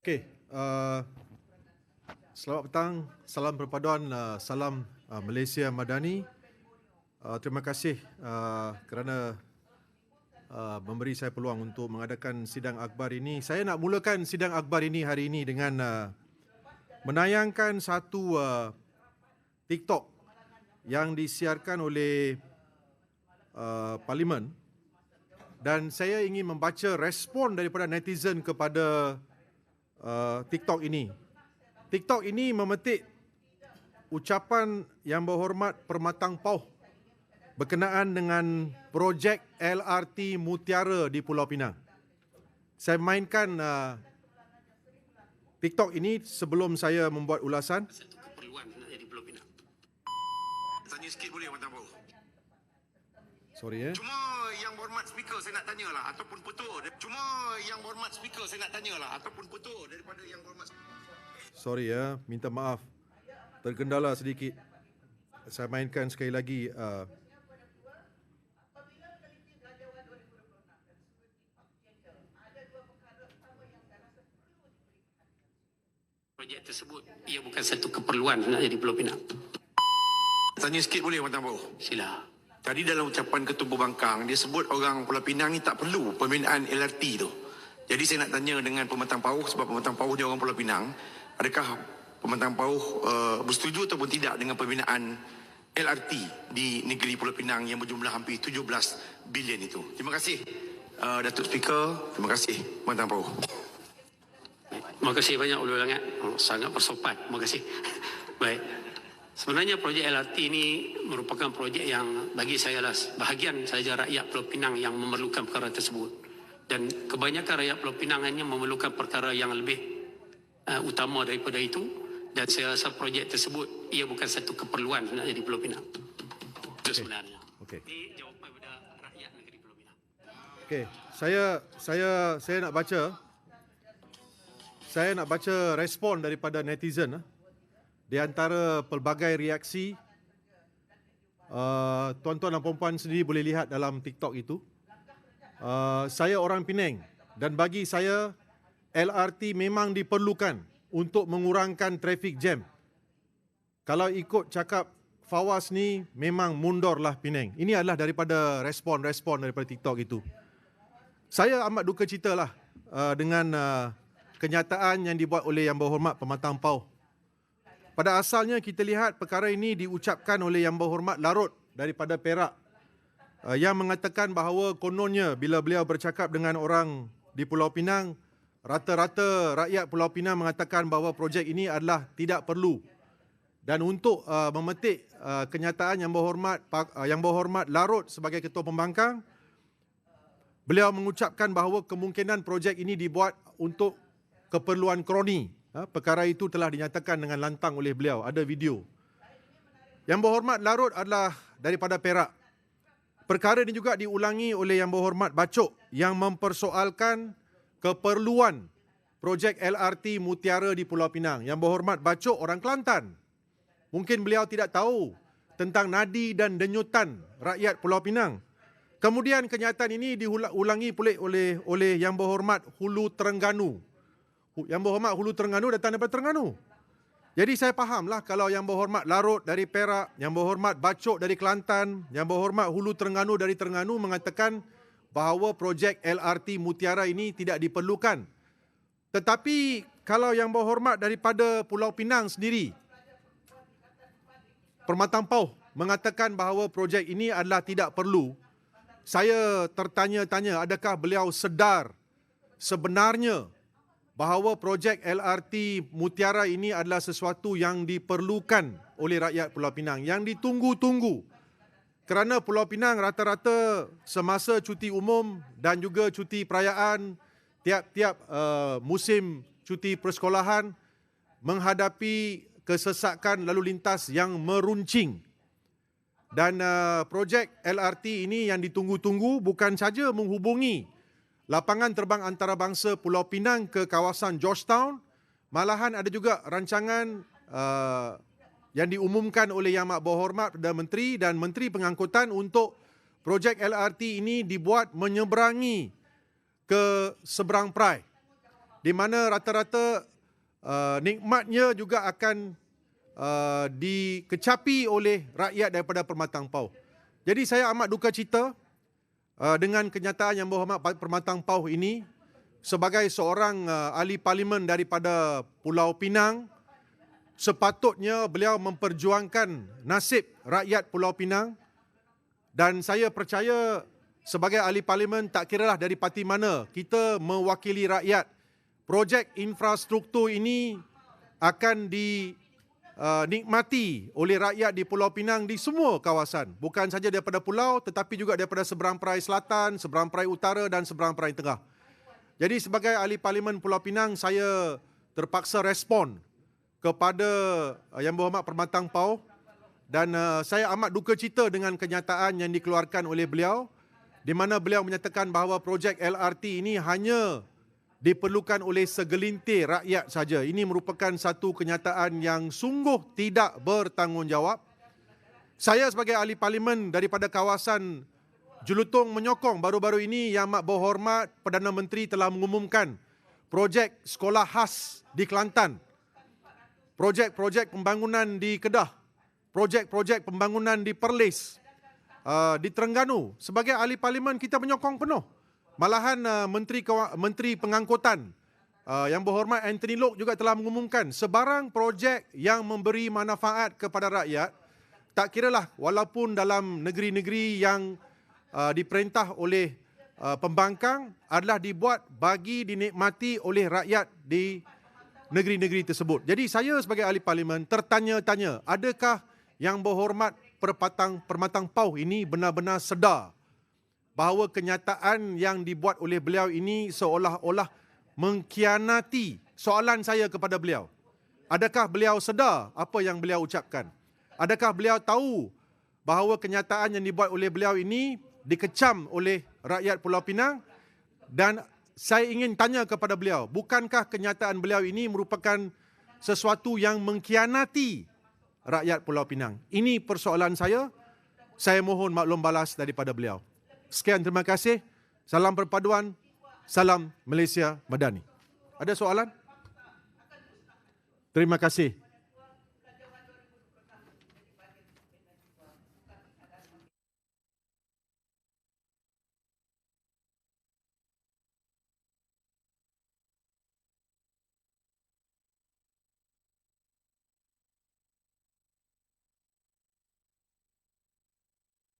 Okey, uh, selamat petang, salam perpaduan, uh, salam uh, Malaysia Madani. Uh, terima kasih uh, kerana uh, memberi saya peluang untuk mengadakan sidang akbar ini. Saya nak mulakan sidang akbar ini hari ini dengan uh, menayangkan satu uh, TikTok yang disiarkan oleh uh, Parlimen dan saya ingin membaca respon daripada netizen kepada uh, TikTok ini. TikTok ini memetik ucapan yang berhormat Permatang Pauh berkenaan dengan projek LRT Mutiara di Pulau Pinang. Saya mainkan uh, TikTok ini sebelum saya membuat ulasan. satu keperluan nak jadi Pulau Pinang. Tanya sikit boleh Abang Tampu? Sorry eh. Cuma yang berhormat speaker saya nak tanya lah ataupun petua. Cuma yang berhormat speaker saya nak tanya lah ataupun petua daripada yang berhormat Sorry ya, minta maaf. Terkendala sedikit. Saya mainkan sekali lagi uh, Projek tersebut ia bukan satu keperluan nak jadi Pulau Pinang. Tanya sikit boleh Abang Tampu? Sila. Tadi dalam ucapan Ketua Pembangkang dia sebut orang Pulau Pinang ni tak perlu pembinaan LRT tu. Jadi saya nak tanya dengan Pematang Pauh sebab Pematang Pauh dia orang Pulau Pinang, adakah Pematang Pauh uh, bersetuju ataupun tidak dengan pembinaan LRT di negeri Pulau Pinang yang berjumlah hampir 17 bilion itu. Terima kasih uh, Datuk Speaker, terima kasih Pematang Pauh. Terima kasih banyak Ulu Langat. Oh, sangat bersopan. Terima kasih. Baik. Sebenarnya projek LRT ini merupakan projek yang bagi saya lah bahagian saja rakyat Pulau Pinang yang memerlukan perkara tersebut. Dan kebanyakan rakyat Pulau Pinang hanya memerlukan perkara yang lebih uh, utama daripada itu. Dan saya rasa projek tersebut ia bukan satu keperluan nak jadi Pulau Pinang. Itu sebenarnya. okey. Ini jawapan kepada rakyat negeri Pulau Pinang. Okey, saya saya saya nak baca saya nak baca respon daripada netizen ah. Di antara pelbagai reaksi uh, tuan-tuan dan puan-puan sendiri boleh lihat dalam TikTok itu. Uh, saya orang Penang dan bagi saya LRT memang diperlukan untuk mengurangkan traffic jam. Kalau ikut cakap Fawaz ni memang mundurlah Penang. Ini adalah daripada respon-respon daripada TikTok itu. Saya amat duka cita lah uh, dengan uh, kenyataan yang dibuat oleh Yang Berhormat Pematang Pauh. Pada asalnya kita lihat perkara ini diucapkan oleh Yang Berhormat Larut daripada Perak uh, yang mengatakan bahawa kononnya bila beliau bercakap dengan orang di Pulau Pinang, rata-rata rakyat Pulau Pinang mengatakan bahawa projek ini adalah tidak perlu. Dan untuk uh, memetik uh, kenyataan yang berhormat uh, yang berhormat Larut sebagai ketua pembangkang, beliau mengucapkan bahawa kemungkinan projek ini dibuat untuk keperluan kroni. Ha, perkara itu telah dinyatakan dengan lantang oleh beliau. Ada video. Yang berhormat Larut adalah daripada Perak. Perkara ini juga diulangi oleh Yang Berhormat Bacok yang mempersoalkan keperluan projek LRT Mutiara di Pulau Pinang. Yang Berhormat Bacok orang Kelantan. Mungkin beliau tidak tahu tentang nadi dan denyutan rakyat Pulau Pinang. Kemudian kenyataan ini diulangi pula oleh oleh Yang Berhormat Hulu Terengganu. Yang Berhormat Hulu Terengganu datang daripada Terengganu. Jadi saya fahamlah kalau Yang Berhormat Larut dari Perak, Yang Berhormat Bacok dari Kelantan, Yang Berhormat Hulu Terengganu dari Terengganu mengatakan bahawa projek LRT Mutiara ini tidak diperlukan. Tetapi kalau Yang Berhormat daripada Pulau Pinang sendiri, Permatang Pauh mengatakan bahawa projek ini adalah tidak perlu, saya tertanya-tanya adakah beliau sedar sebenarnya bahawa projek LRT Mutiara ini adalah sesuatu yang diperlukan oleh rakyat Pulau Pinang, yang ditunggu-tunggu. Kerana Pulau Pinang rata-rata semasa cuti umum dan juga cuti perayaan tiap-tiap uh, musim cuti persekolahan menghadapi kesesakan lalu lintas yang meruncing. Dan uh, projek LRT ini yang ditunggu-tunggu bukan saja menghubungi lapangan terbang antarabangsa Pulau Pinang ke kawasan Georgetown, malahan ada juga rancangan uh, yang diumumkan oleh Yang Amat Berhormat Perdana Menteri dan Menteri Pengangkutan untuk projek LRT ini dibuat menyeberangi ke seberang perai. di mana rata-rata uh, nikmatnya juga akan uh, dikecapi oleh rakyat daripada Permatang Pauh. Jadi saya amat duka cita dengan kenyataan yang berhormat Permatang Pauh ini sebagai seorang uh, ahli parlimen daripada Pulau Pinang sepatutnya beliau memperjuangkan nasib rakyat Pulau Pinang. Dan saya percaya sebagai ahli parlimen tak kiralah dari parti mana kita mewakili rakyat projek infrastruktur ini akan dinikmati uh, oleh rakyat di Pulau Pinang di semua kawasan bukan saja daripada pulau tetapi juga daripada seberang perai selatan, seberang perai utara dan seberang perai tengah. Jadi sebagai ahli parlimen Pulau Pinang saya terpaksa respon kepada uh, Yang Berhormat Permatang Pau dan uh, saya amat duka cita dengan kenyataan yang dikeluarkan oleh beliau di mana beliau menyatakan bahawa projek LRT ini hanya diperlukan oleh segelintir rakyat saja. Ini merupakan satu kenyataan yang sungguh tidak bertanggungjawab. Saya sebagai ahli parlimen daripada kawasan Julutong menyokong baru-baru ini Yang Amat Berhormat Perdana Menteri telah mengumumkan projek sekolah khas di Kelantan. Projek-projek pembangunan di Kedah. Projek-projek pembangunan di Perlis uh, di Terengganu sebagai ahli parlimen kita menyokong penuh. Malahan uh, menteri menteri pengangkutan uh, yang berhormat Anthony Lok juga telah mengumumkan sebarang projek yang memberi manfaat kepada rakyat tak kiralah walaupun dalam negeri-negeri yang uh, diperintah oleh uh, pembangkang adalah dibuat bagi dinikmati oleh rakyat di negeri-negeri tersebut. Jadi saya sebagai ahli parlimen tertanya-tanya adakah yang berhormat perpatang permatang pau ini benar-benar sedar bahawa kenyataan yang dibuat oleh beliau ini seolah-olah mengkhianati soalan saya kepada beliau. Adakah beliau sedar apa yang beliau ucapkan? Adakah beliau tahu bahawa kenyataan yang dibuat oleh beliau ini dikecam oleh rakyat Pulau Pinang dan saya ingin tanya kepada beliau, bukankah kenyataan beliau ini merupakan sesuatu yang mengkhianati rakyat Pulau Pinang. Ini persoalan saya. Saya mohon maklum balas daripada beliau. Sekian terima kasih. Salam perpaduan. Salam Malaysia Madani. Ada soalan? Terima kasih.